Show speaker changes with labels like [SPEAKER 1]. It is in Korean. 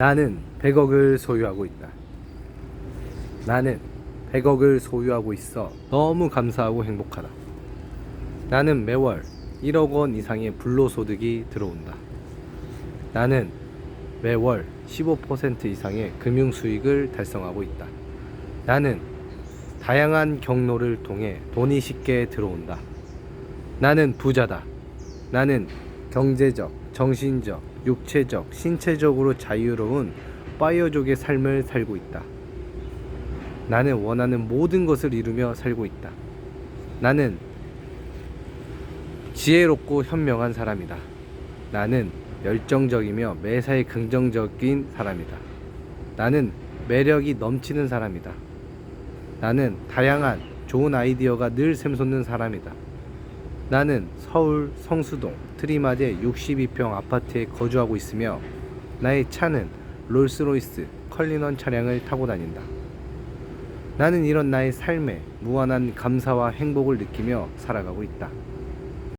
[SPEAKER 1] 나는 100억을 소유하고 있다. 나는 100억을 소유하고 있어 너무 감사하고 행복하다. 나는 매월 1억 원 이상의 불로소득이 들어온다. 나는 매월 15% 이상의 금융 수익을 달성하고 있다. 나는 다양한 경로를 통해 돈이 쉽게 들어온다. 나는 부자다. 나는 경제적, 정신적, 육체적, 신체적으로 자유로운 파이어족의 삶을 살고 있다. 나는 원하는 모든 것을 이루며 살고 있다. 나는 지혜롭고 현명한 사람이다. 나는 열정적이며 매사에 긍정적인 사람이다. 나는 매력이 넘치는 사람이다. 나는 다양한 좋은 아이디어가 늘 샘솟는 사람이다. 나는 서울 성수동 트리마제 62평 아파트에 거주하고 있으며 나의 차는 롤스로이스 컬리넌 차량을 타고 다닌다. 나는 이런 나의 삶에 무한한 감사와 행복을 느끼며 살아가고 있다.